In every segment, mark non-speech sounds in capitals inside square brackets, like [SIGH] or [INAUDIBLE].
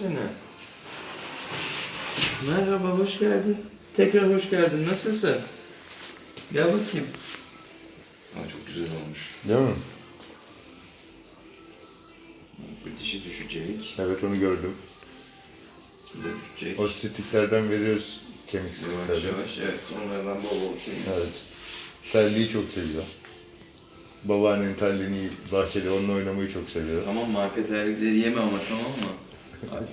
Sene. Merhaba, hoş geldin. Tekrar hoş geldin. Nasılsın? Gel bakayım. Aa, çok güzel olmuş. Değil mi? Bir dişi düşecek. Evet onu gördüm. Düşecek. O stiklerden veriyoruz kemik Yavaş stiklerden. yavaş evet. Onlardan bol bol kemiz. Evet. Terliği çok seviyor. Babaannenin terliğini bahçede onunla oynamayı çok seviyor. Tamam marka terlikleri yeme ama tamam mı?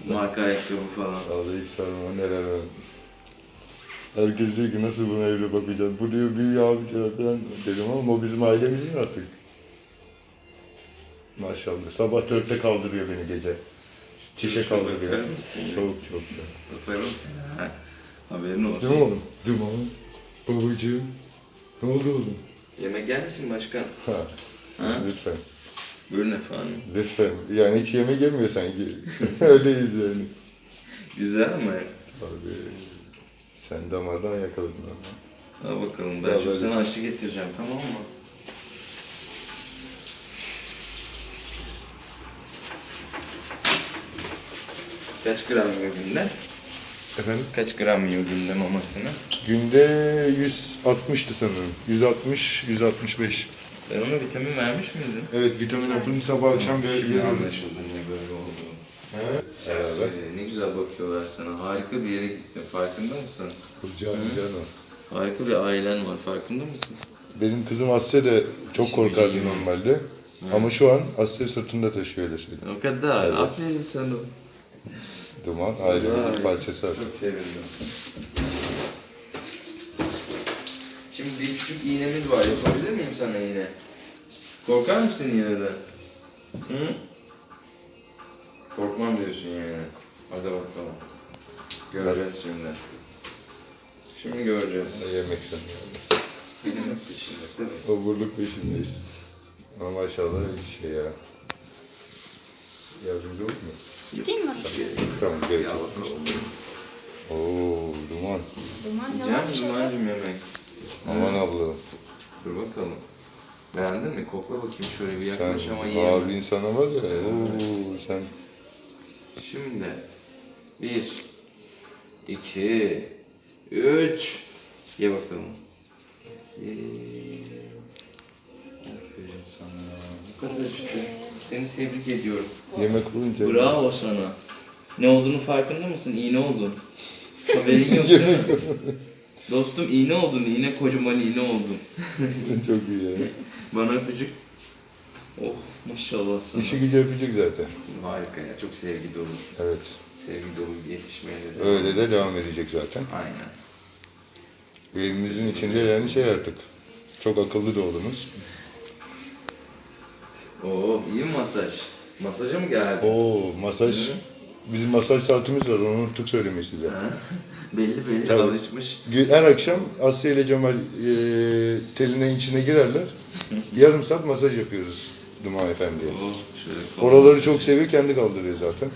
Marka ayakkabı falan. Vallahi hiç sorma neler var. Herkes diyor ki nasıl buna evde bakacağız? Bu diyor büyüyor abi. Ben dedim ama o bizim ailemizin artık. Maşallah. Sabah dörtte kaldırıyor beni gece. Çişe kaldırıyor. Mısın? Çok çok. Atarım seni ha. Haberin olsun. Değil mi oğlum? Değil mi oğlum? Babacığım. Ne oldu oğlum? Yemek yer misin başkan? Ha. Ha? Lütfen. Buyurun efendim. Lütfen. Yani hiç yemek yemiyor sanki. [LAUGHS] Öyleyiz yani. Güzel mi? Abi. Sen damardan yakaladın ama. Al bakalım ben şimdi sana aşı getireceğim tamam mı? Kaç gram yiyor günde? Efendim? Kaç gram yiyor günde mamasını? Günde 160'tı sanırım. 160, 165. Ben ona vitamin vermiş miydim? Evet vitamin hapını sabah akşam ver- Şimdi veriyoruz. anlaşıldı ne böyle oldu. Evet. Serseri. Ne güzel bakıyorlar sana. Harika bir yere gittin. Farkında mısın? Can, can o. Harika bir ailen var farkında mısın? Benim kızım Asya da çok korkardı normalde. Ama şu an Asya sırtında taşıyor öyle söyleyeyim. O kadar. Evet. Aferin sana. Duman ailemizin Vay. parçası artık. Çok sevindim. Şimdi bir küçük iğnemiz var. Yapabilir miyim sana iğne? Korkar mısın iğneden? Hı? Korkmam diyorsun yani. Hadi bakalım. Göreceğiz şimdi. Şimdi göreceğiz. Yemek sanıyorum. Benim peşinde tabii. Oburluk peşindeyiz. Ama maşallah hiç şey ya. Yardımcı olur mu? Gideyim mi? Tamam gerek yok. Oo duman. Duman yalan mi şey. Duman'cım yemek? Aman abla. Dur bakalım. Beğendin mi? Kokla bakayım şöyle bir Sen yaklaş ama yiyemem. abi insana var ya. Oo sen. Şimdi bir, iki, üç. Ye bakalım. Ye. Aferin sana. Bu kadar işte. Seni tebrik ediyorum. Yemek olunca. Bravo sana. Ne olduğunu farkında mısın? İğne oldun. [LAUGHS] Haberin yok değil mi? [LAUGHS] Dostum iğne oldun, iğne kocaman iğne oldun. [LAUGHS] Çok iyi ya. Bana öpücük. Oh maşallah sana. İşi gücü öpecek zaten. Harika ya, çok sevgi dolu. Evet. Sevgi dolu bir yetişmeye de devam Öyle de devam edecek zaten. Aynen. Evimizin içinde yani şey artık. Çok akıllı da oğlumuz. Oo iyi masaj? Masaja mı geldi? Oo masaj. Bizim masaj saatimiz var onu unuttuk söylemeyi size. [LAUGHS] Belli belli Tabii. alışmış. Her akşam Asya ile Cemal e, telinin içine girerler. Yarım saat masaj yapıyoruz Duman Efendi'ye. Oo, şöyle kol- Oraları çok seviyor, kendi kaldırıyor zaten.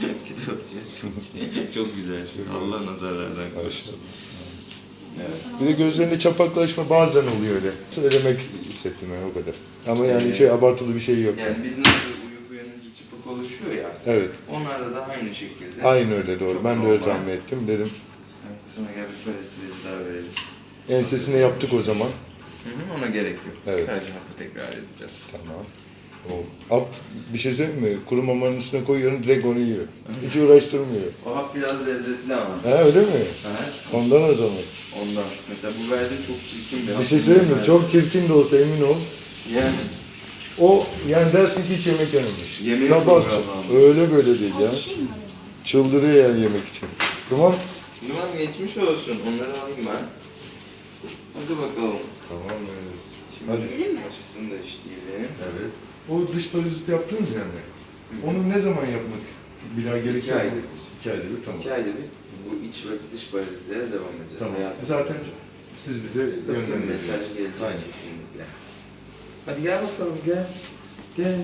[LAUGHS] çok güzel. Allah nazarlardan korusun. Evet. Bir de gözlerinde çapaklaşma bazen oluyor öyle. Söylemek hissettim yani o kadar. Ama yani şey abartılı bir şey yok. Yani biz nasıl oluşuyor ya. Evet, Onlarda da aynı şekilde. aynı öyle doğru. Çok Ben de öyle tahmin ettim. Dedim Evet, sonra gel bir parasitesi daha verelim. ensesine yaptık o zaman. Hı hı, ona gerek yok. Evet. Sadece hapı tekrar edeceğiz. Tamam. O, ap bir şey söyleyeyim mi? Kuru mamanın üstüne koyuyorum direkt onu yiyor. Hiç uğraştırmıyor. O hap biraz lezzetli ama. Ha öyle mi? Ha? Ondan o zaman. Ondan. Mesela bu verdiğin çok çirkin bir hap. Bir şey söyleyeyim mi? Çok çirkin de olsa emin ol. Yani O yani dersin ki hiç yemek yememiş. Yemeği Sabah programı öyle böyle değil ya. Şey? Çıldırıyor yani yemek için. Tamam. Numan geçmiş olsun. Onları alayım ben. Hadi bakalım. Tamam. Şimdi Hadi. aşısını da işleyelim. Evet. O dış parazit yaptınız yani. Onu ne zaman yapmak? Bir daha gerekiyor İki mu? ayda bir. İki ayda bir tamam. İki ayda bir bu iç ve dış parazitlere devam edeceğiz. Tamam. Hayatım. Zaten siz bize Tabii mesaj gelecek Aynen. kesinlikle. Hadi gel bakalım gel. Gel.